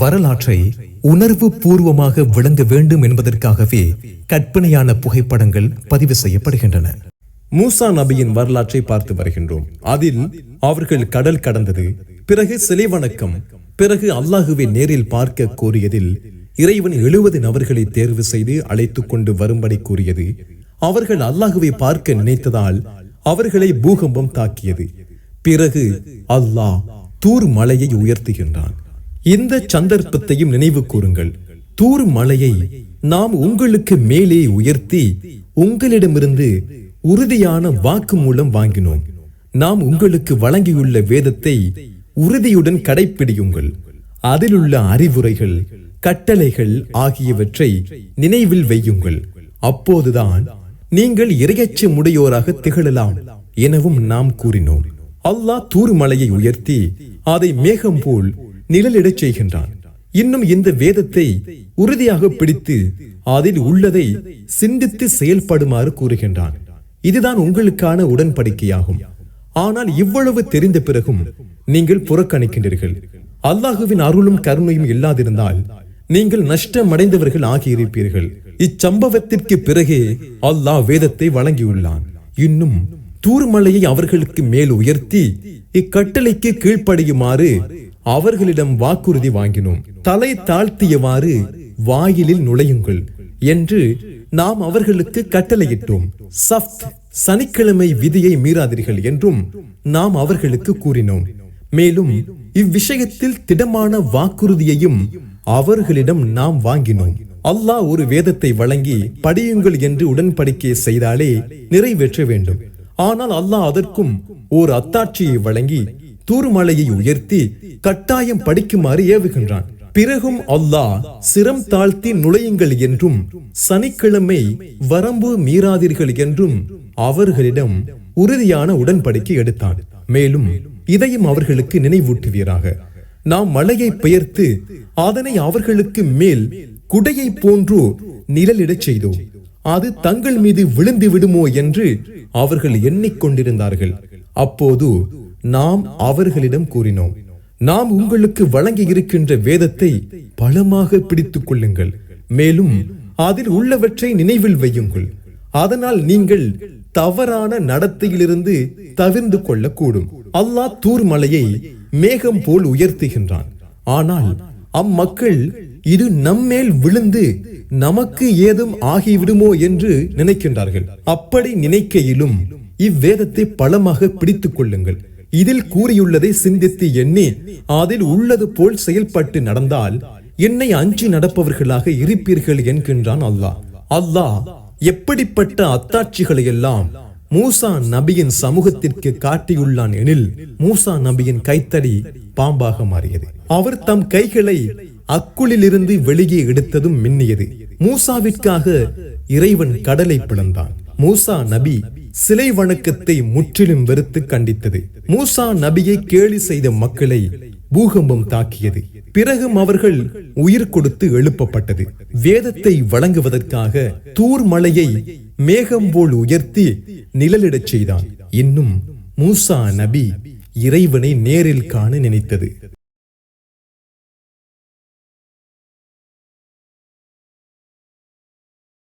வரலாற்றை உணர்வு பூர்வமாக விளங்க வேண்டும் என்பதற்காகவே கற்பனையான புகைப்படங்கள் பதிவு செய்யப்படுகின்றன. மூசா நபியின் வரலாற்றை பார்த்து வருகின்றோம். அதில் அவர்கள் கடல் கடந்தது பிறகு சிலை வணக்கம் பிறகு அல்லாஹுவை நேரில் பார்க்க கோரியதில் இறைவன் எழுபது நபர்களை தேர்வு செய்து அழைத்துக் கொண்டு வரும்படி கூறியது அவர்கள் அல்லாஹுவை பார்க்க நினைத்ததால் அவர்களை பூகம்பம் தாக்கியது. பிறகு அல்லாஹ் தூர் மலையை உயர்த்துகின்றான். இந்த சந்தர்ப்பத்தையும் நினைவு கூறுங்கள். தூர் மலையை நாம் உங்களுக்கு மேலே உயர்த்தி உங்களிடமிருந்து உறுதியான வாக்கு மூலம் வாங்கினோம். நாம் உங்களுக்கு வழங்கியுள்ள வேதத்தை உறுதியுடன் கடைப்பிடியுங்கள். அதிலுள்ள அறிவுரைகள் கட்டளைகள் ஆகியவற்றை நினைவில் வையுங்கள். அப்போதுதான் நீங்கள் இரையச்ச முடையோராக திகழலாம் எனவும் நாம் கூறினோம். அல்லாஹ் தூர்மலையை உயர்த்தி அதை மேகம் போல் நிழலிடச் செய்கின்றான். இன்னும் இந்த வேதத்தை உறுதியாக பிடித்து அதில் உள்ளதை சிந்தித்து செயல்படுமாறு கூறுகின்றான். இதுதான் உங்களுக்கான உடன்படிக்கையாகும். ஆனால் இவ்வளவு தெரிந்த பிறகும் நீங்கள் புறக்கணிக்கின்றீர்கள். அல்லாஹுவின் அருளும் கருணையும் இல்லாதிருந்தால் நீங்கள் நஷ்டமடைந்தவர்கள் ஆகியிருப்பீர்கள். இச்சம்பவத்திற்கு பிறகே அல்லாஹ் வேதத்தை வழங்கியுள்ளான். இன்னும் தூர்மலையை அவர்களுக்கு மேல் உயர்த்தி இக்கட்டளைக்கு கீழ்ப்படியுமாறு அவர்களிடம் வாக்குறுதி வாங்கினோம். தலை தாழ்த்தியவாறு வாயிலில் நுழையுங்கள் என்று நாம் அவர்களுக்கு கட்டளையிட்டோம். சஃப்த் சனிக்கிழமை விதியை மீறாதீர்கள் என்றும் நாம் அவர்களுக்கு கூறினோம். மேலும் இவ்விஷயத்தில் திடமான வாக்குறுதியையும் அவர்களிடம் நாம் வாங்கினோம். அல்லாஹ் ஒரு வேதத்தை வழங்கி படியுங்கள் என்று உடன்படிக்கை செய்தாலே நிறைவேற்ற வேண்டும். ஆனால் அல்லாஹ் அதற்கும் ஓர் அத்தாட்சியை வழங்கி தூர்மலையை உயர்த்தி கட்டாயம் படிக்குமாறு ஏவுகின்றான். பிறகும் அல்லாஹ் சிரம் தாழ்த்தி நுழையுங்கள் என்றும் சனிக்கிழமை வரம்பு மீறாதீர்கள் என்றும் அவர்களிடம் உறுதியான உடன்படிக்கை எடுத்தான். மேலும் இதையும் அவர்களுக்கு நினைவூட்டுவீராக. நாம் மலையை பெயர்த்து அதனை அவர்களுக்கு மேல் குடையை போன்று நிழலிடச் செய்தோம். அது தங்கள் மீது விழுந்து விடுமோ என்று அவர்கள் எண்ணிக்கொண்டிருந்தார்கள். அப்போது நாம் அவர்களிடம் கூறினோம். நாம் உங்களுக்கு வழங்கி இருக்கின்ற வேதத்தை பலமாக பிடித்துக் கொள்ளுங்கள். மேலும் அதில் உள்ளவற்றை நினைவில் வையுங்கள். அதனால் நீங்கள் தவறான நடத்தையிலிருந்து தவிர்ந்து கொள்ளக்கூடும். அல்லாஹ் தூர் மலையை மேகம் போல் உயர்த்துகின்றான். ஆனால் அம்மக்கள் இது நம்மேல் விழுந்து நமக்கு ஏதும் ஆகிவிடுமோ என்று நினைக்கின்றார்கள். அப்படி நினைக்கையிலும் இவ்வேதத்தை பலமாக பிடித்துக் கொள்ளுங்கள். இதில் கூறியுள்ளதை சிந்தித்து எண்ணி அதில் உள்ளது போல் செயல்பட்டு நடந்தால் என்னை அஞ்சி நடப்பவர்களாக இருப்பீர்கள் என்கின்றான் அல்லாஹ். அல்லாஹ் எப்படிப்பட்ட அத்தாட்சிகளை எல்லாம் மூசா நபியின் சமூகத்திற்கு காட்டியுள்ளான் எனில் மூசா நபியின் கைத்தடி பாம்பாக மாறியது. அவர் தம் கைகளை அக்குளிலிருந்து வெளியே எடுத்ததும் மின்னியது. மூசாவிற்காக இறைவன் கடலை பிளந்தான். மூசா நபி சிலை வணக்கத்தை முற்றிலும் வெறுத்து கண்டித்தது. மூசா நபியை கேலி செய்த மக்களை பூகம்பம் தாக்கியது. பிறகும் அவர்கள் உயிர் கொடுத்து எழுப்பப்பட்டது. வேதத்தை வழங்குவதற்காக தூர் மலையை மேகம் போல் உயர்த்தி நிழலிடச் செய்தான். இன்னும் மூசா நபி இறைவனை நேரில் காண நினைத்தது.